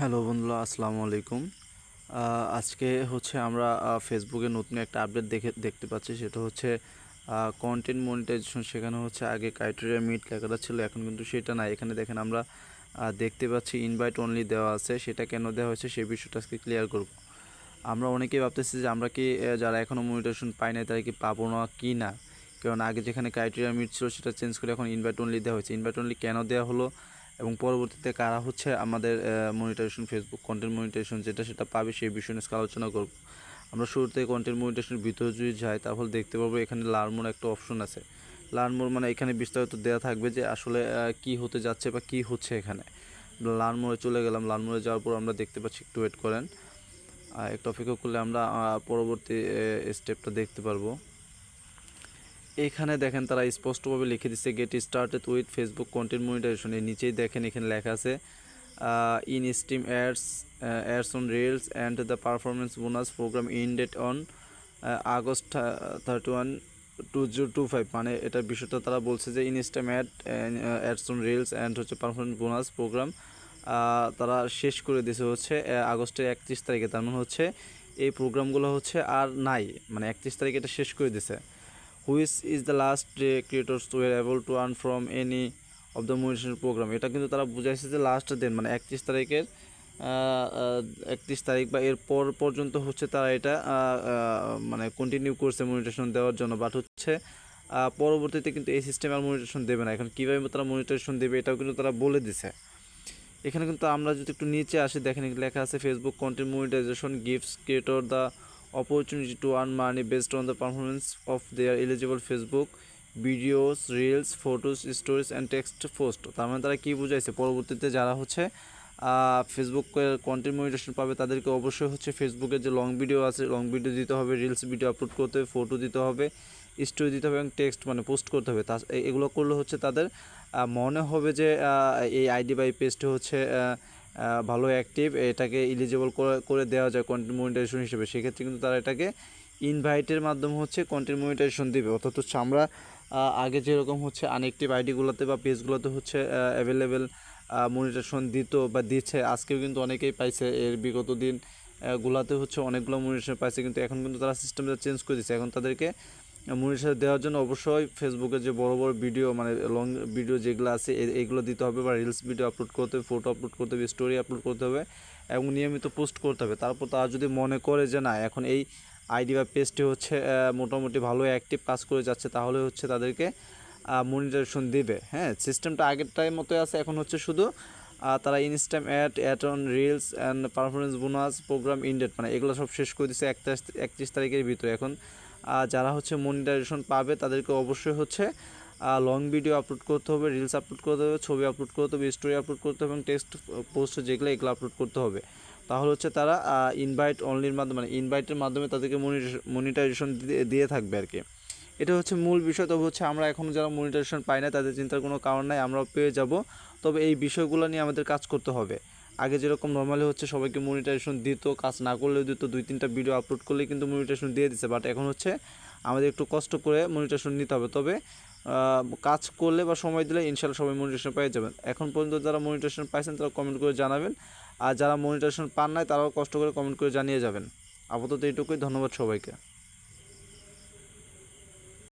Hello বন্ধুরা, আসসালামু আলাইকুম। আজকে হচ্ছে আমরা ফেসবুকে নতুন একটা আপডেট দেখে, দেখতে পাচ্ছি। সেটা হচ্ছে কন্টেন্ট মনিটাইজেশন সেখানে হচ্ছে আগে ক্রাইটেরিয়া মিট লেখাটা ছিল, এখন কিন্তু সেটা নাই। এখানে দেখেন আমরা দেখতে পাচ্ছি ইনভাইট অনলি দেওয়া আছে। সেটা কেন দেওয়া হয়েছে সেই বিষয়টা আজকে ক্লিয়ার করব। আমরা অনেকেই ভাবতেছি যে আমরা কি যারা এখনও মনিটাইজেশন পাই নাই, তারা কি পাবো না, কি না? কারণ আগে যেখানে ক্রাইটেরিয়া মিট ছিল, সেটা চেঞ্জ করে এখন ইনভাইট অনলি দেওয়া হয়েছে। ইনভাইট অনলি কেন দেওয়া হলো? এবং পরবর্তীতে কারা হচ্ছে আমাদের মনিটাইজেশন ফেসবুক কন্টেন্ট মনিটাইজেশন যেটা সেটা পাবে সেই বিষয় নিয়ে আলোচনা করব। আমরা শুরুতে কন্টেন্ট মনিটাইজেশনের ভিতরে যদি যাই তাহলে দেখতে পাবো এখানে লার্মোর একটা অপশন আছে। লার্মোর মানে এখানে বিস্তারিত দেওয়া থাকবে যে আসলে কি হতে যাচ্ছে বা কি হচ্ছে এখানে। লার্মোরে চলে গেলাম। লার্মোরে যাওয়ার পর আমরা দেখতে পাচ্ছি, একটু ওয়েট করেন। একটু অপেক্ষা করলে আমরা পরবর্তী স্টেপটা দেখতে পারব। এখানে দেখেন তারা স্পষ্টভাবে লিখে দিচ্ছে get started with Facebook content monetization এর নিচেই দেখেন এখানে লেখা আছে in stream ads ads on reels and the performance bonus programme ended on August thirty one two zero two five মানে এটার বিষয়টা তারা বলছে যে instream ad ads on reels and হচ্ছে পারফরমেন্স বোনাস প্রোগ্রাম তারা শেষ করে দিয়েছে হচ্ছে আগস্টের একত্রিশ তারিখে। তার মানে হচ্ছে, এই প্রোগ্রামগুলো হচ্ছে আর নাই মানে একত্রিশ তারিখে এটা শেষ করে দিয়েছে। Which is the last day creators were able to earn from any of the motivation programme এটা কিন্তু তারা বুঝাইছে যে লাস্ট দিন মানে একত্রিশ তারিখের একত্রিশ তারিখ বা এর পর পর্যন্ত হচ্ছে তারা এটা মানে কন্টিনিউ করছে মনিটেশন দেওয়ার জন্য। বাট হচ্ছে পরবর্তীতে কিন্তু এই সিস্টেম আর মনিটেশন দেবে না। এখন কীভাবে তারা মনিটেশন দেবে এটাও কিন্তু তারা বলে দিছে। এখানে কিন্তু আমরা যদি একটু নিচে আসি, দেখেন লেখা আছে Facebook content monetization gifts creators the opportunity to earn money based on the performance of their eligible Facebook videos reels photos stories and text post তার মানে তারা কী বুঝাইছে? পরবর্তীতে যারা হচ্ছে ফেসবুকের কন্টেন্ট মনিটেশন পাবে, তাদেরকে অবশ্যই হচ্ছে ফেসবুকের যে লং ভিডিও আছে লং ভিডিও দিতে হবে রিলস ভিডিও আপলোড করতে হবে ফটো দিতে হবে স্টোরি দিতে হবে, এবং টেক্সট মানে পোস্ট করতে হবে। তা এগুলো করলে হচ্ছে তাদের মনে হবে যে এই আইডি বা এই পেজটা হচ্ছে ভালো অ্যাক্টিভ এটাকে ইলিজিবল করে দেওয়া যায় কন্টেন্ট মনিটাইজেশন হিসেবে। সেক্ষেত্রে কিন্তু তারা এটাকে ইনভাইটের মাধ্যমে হচ্ছে কন্টেন্ট মনিটাইজেশন দিবে। অর্থাৎ হচ্ছে আমরা আগে যেরকম হচ্ছে আনএক্টিভ আইডিগুলোতে বা পেজগুলোতে হচ্ছে অ্যাভেলেবেল মনিটাইজেশন দিত বা দিচ্ছে, আজকেও কিন্তু অনেকেই পাইছে। এর বিগত দিন গুলাতে হচ্ছে অনেকগুলো মনিটাইজেশন পাইছে। কিন্তু এখন কিন্তু তারা সিস্টেমটা চেঞ্জ করে দিচ্ছে এখন তাদেরকে মনিটাইজেশন দেওয়ার জন্য অবশ্যই ফেসবুকে যে বড় বড় ভিডিও মানে লং ভিডিও যেগুলো আছে এগুলো দিতে হবে বা রিলস ভিডিও আপলোড করতে হবে ফটো আপলোড করতে হবে স্টোরি আপলোড করতে হবে এবং নিয়মিত পোস্ট করতে হবে। তারপর তারা যদি মনে করে যে না, এখন এই আইডি বা পেজটি হচ্ছে মোটামুটি ভালো অ্যাক্টিভ কাজ করে যাচ্ছে, তাহলে হচ্ছে তাদেরকে মনিটাইজেশন দিবে। হ্যাঁ সিস্টেমটা আগেরটার মতোই আছে, এখন হচ্ছে শুধু তারা instream ad ad on reels and performance bonus programme ended মানে এগুলো সব শেষ করে দিচ্ছে একত্রিশ একত্রিশ তারিখের ভিতরে। এখন যারা হচ্ছে মনিটাইজেশন পাবে, তাদেরকে অবশ্যই হচ্ছে লং ভিডিও আপলোড করতে হবে রিলস আপলোড করতে হবে, ছবি আপলোড করতে হবে স্টোরি আপলোড করতে হবে এবং টেক্সট পোস্ট যেগুলো, এগুলো আপলোড করতে হবে। তাহলে হচ্ছে তারা ইনভাইট অনলির মাধ্যমে মানে ইনভাইটের মাধ্যমে তাদেরকে মনিটাইজেশন দিয়ে থাকবে আর কি। এটা হচ্ছে মূল বিষয়, তবে হচ্ছে আমরা এখনও যারা মনিটাইজেশন পাই না তাদের চিন্তার কোনো কারণ নাই, আমরাও পেয়ে যাব। তবে এই বিষয়গুলো নিয়ে আমাদের কাজ করতে হবে। আগে যেরকম নর্মালি হচ্ছে সবাইকে মনিটাইজেশন দিত, কাজ না করলেও দিত, দুই, তিনটা ভিডিও আপলোড করলে কিন্তু মনিটাইজেশন দিয়ে দিচ্ছে বাট এখন হচ্ছে আমাদের একটু কষ্ট করে মনিটাইজেশন নিতে হবে। তবে কাজ করলে বা সময় দিলে ইনশাল্লাহ সবাই মনিটাইজেশন পেয়ে যাবেন। এখন পর্যন্ত যারা মনিটাইজেশন পাইছেন তারা কমেন্ট করে জানাবেন। আর যারা মনিটাইজেশন পান নাই তারাও কষ্ট করে কমেন্ট করে জানিয়ে যাবেন। আপাতত এইটুকুই। ধন্যবাদ সবাইকে।